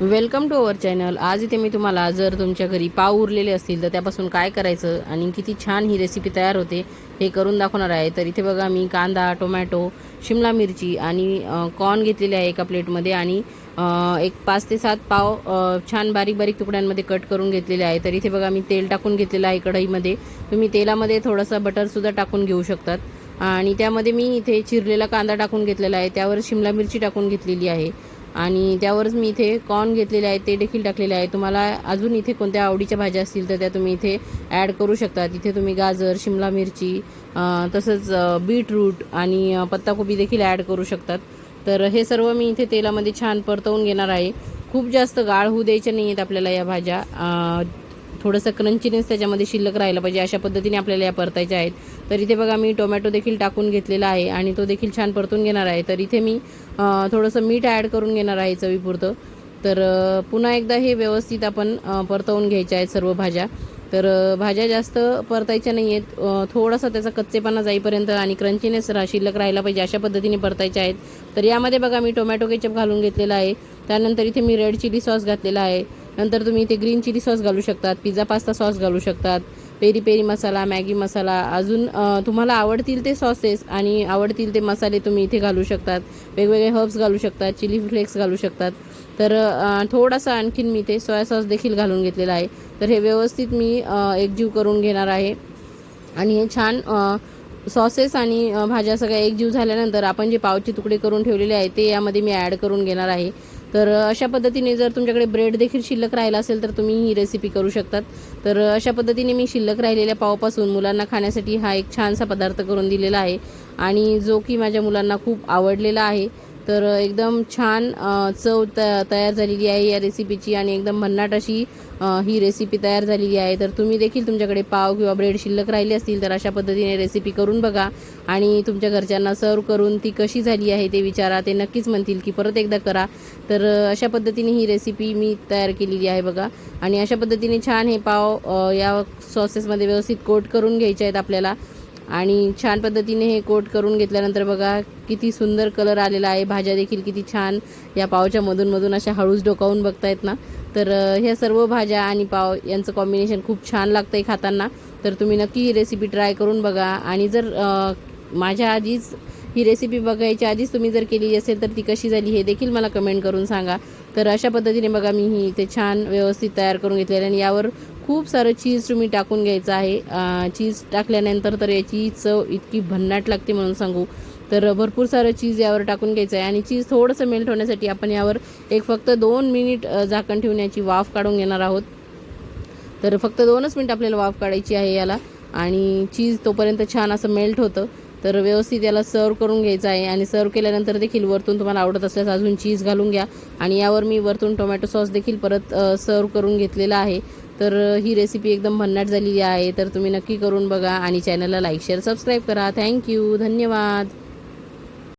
Welcome to our channel आज इथे मी तुम्हाला जर तुमच्या घरी पाव उरलेले असतील तर त्यापासून काय करायचं आणि किती छान ही रेसिपी तयार होते हे करून दाखवणार आहे. तर इथे बघा मी कांदा टोमॅटो शिमला मिरची आणि कॉर्न घेतलेले आहे एका प्लेटमध्ये आणि एक पाच ते सात पाव छान बारीक बारीक तुकड्यांमध्ये कट करून घेतलेले आहे. तर इथे बघा मी तेल टाकून घेतलेलं आहे कढईमध्ये. तुम्ही तेलामध्ये थोडंसं बटरसुद्धा टाकून घेऊ शकतात. आणि त्यामध्ये मी इथे चिरलेला कांदा टाकून घेतलेला आहे. त्यावर शिमला मिरची टाकून घेतलेली आहे. आणि त्यावरच मी इथे कॉर्न घेतलेले आहेत ते देखील टाकलेले आहे तुम्हाला अजून इथे कोणत्या आवडीच्या भाज्या असतील तर त्या तुम्ही इथे ॲड करू शकता तिथे तुम्ही गाजर शिमला मिरची तसंच बीटरूट आणि पत्ताकोबी देखील ॲड करू शकतात. तर हे सर्व मी इथे तेलामध्ये छान परतवून घेणार आहे. खूप जास्त गाळ होऊ द्यायच्या नाही आहेत आपल्याला या भाज्या. थोडंसं क्रंचीनेस त्याच्यामध्ये शिल्लक राहिलं पाहिजे अशा पद्धतीने आपल्याला या परतायच्या आहेत. तर इथे बघा मी टोमॅटो देखील टाकून घेतलेला आहे आणि तो देखील छान परतून घेणार आहे. तर इथे मी थोडंसं मीठ ॲड करून घेणार आहे चवीपुरतं. तर पुन्हा एकदा हे व्यवस्थित आपण परतवून घ्यायच्या आहेत सर्व भाज्या. तर भाज्या जास्त परतायच्या नाही आहेत. थोडासा त्याचा कच्चेपणा जाईपर्यंत आणि क्रंचीनेस रा शिल्लक राहायला पाहिजे अशा पद्धतीने परतायच्या आहेत. तर यामध्ये बघा मी टोमॅटो केचप घालून घेतलेला आहे. त्यानंतर इथे मी रेड चिली सॉस घातलेला आहे. नंतर तुम्ही इथे ग्रीन चिली सॉस घालू शकतात पिझ्झा पास्ता सॉस घालू शकतात peri peri masala Maggi masala अजून तुम्हाला आवडतील ते सॉसेस आणि आवडतील ते मसाले तुम्ही इथे घालू शकतात. वेगवेगळे हर्ब्स घालू शकतात चिली फ्लेक्स घालू शकतात. तर थोडासा आणखीन मी इथे सोया सॉस देखील घालून घेतलेला आहे. तर हे व्यवस्थित मी एकजीव करून घेणार आहे. आणि हे छान सॉसेस आणि भाज्या सगळ्या एकजीव झाल्यानंतर आपण जे पावचे तुकडे करून ठेवलेले आहे ते यामध्ये मी ॲड करून घेणार आहे. तर अशा पद्धतीने जर तुमच्याकडे ब्रेड देखील शिल्लक राहिला असेल तर तुम्ही ही रेसिपी करू शकतात. तर अशा पद्धतीने मी शिल्लक राहिलेल्या पावापासून मुलांना खाण्यासाठी हा एक छानसा पदार्थ करून दिलेला आहे. आणि जो की माझ्या मुलांना खूप आवडलेला आहे. तर एकदम छान चव त तयार झालेली आहे या रेसिपीची आणि एकदम भन्नाट अशी ही रेसिपी तयार झालेली आहे. तर तुम्ही देखील तुमच्याकडे पाव किंवा ब्रेड शिल्लक राहिले असतील तर अशा पद्धतीने रेसिपी करून बघा. आणि तुमच्या घरच्यांना सर्व करून ती कशी झाली आहे ते विचारा. ते नक्कीच म्हणतील की परत एकदा करा. तर अशा पद्धतीने ही रेसिपी मी तयार केलेली आहे बघा. आणि अशा पद्धतीने छान हे पाव या सॉसेसमध्ये व्यवस्थित कोट करून घ्यायचे आहेत आपल्याला. आणि छान पद्धतीने हे कोट करून घेतल्यानंतर बघा किती सुंदर कलर आलेला आहे. भाज्या देखील किती छान या पावच्या मधूनमधून अशा हळूच डोकावून बघतायत ना. तर ह्या सर्व भाज्या आणि पाव यांचं कॉम्बिनेशन खूप छान लागतं आहे खाताना. तर तुम्ही नक्की ही रेसिपी ट्राय करून बघा. आणि जर माझ्या आधीच ही रेसिपी बघायच्या आधीच तुम्ही जर केली असेल तर ती कशी झाली हे देखील मला कमेंट करून सांगा. तर अशा पद्धतीने बघा मी ही इथे छान व्यवस्थित तयार करून घेतलेलं आणि यावर खूप सारं चीज तुम्ही टाकून घ्यायचं आहे. चीज टाकल्यानंतर तर याची चव इतकी भन्नाट लागते म्हणून सांगू. तर भरपूर सारं चीज यावर टाकून घ्यायचं आहे. आणि चीज थोडंसं मेल्ट होण्यासाठी आपण यावर एक फक्त दोन मिनिट झाकण ठेवण्याची वाफ काढून घेणार आहोत. तर फक्त दोनच मिनिट आपल्याला वाफ काढायची आहे याला. आणि चीज तोपर्यंत छान असं मेल्ट होतं. तर व्यवस्थित याला सर्व करून घ्यायचं आहे. आणि सर्व केल्यानंतर देखील वरतून तुम्हाला आवडत असल्यास अजून चीज घालून घ्या. आणि यावर मी वरतून टोमॅटो सॉस देखील परत सर्व करून घेतलेला आहे. तर ही रेसिपी एकदम भन्नाट झालेली आहे. तर तुम्ही नक्की करून बघा आणि चॅनलला लाईक शेअर सबस्क्राईब करा. थँक्यू धन्यवाद.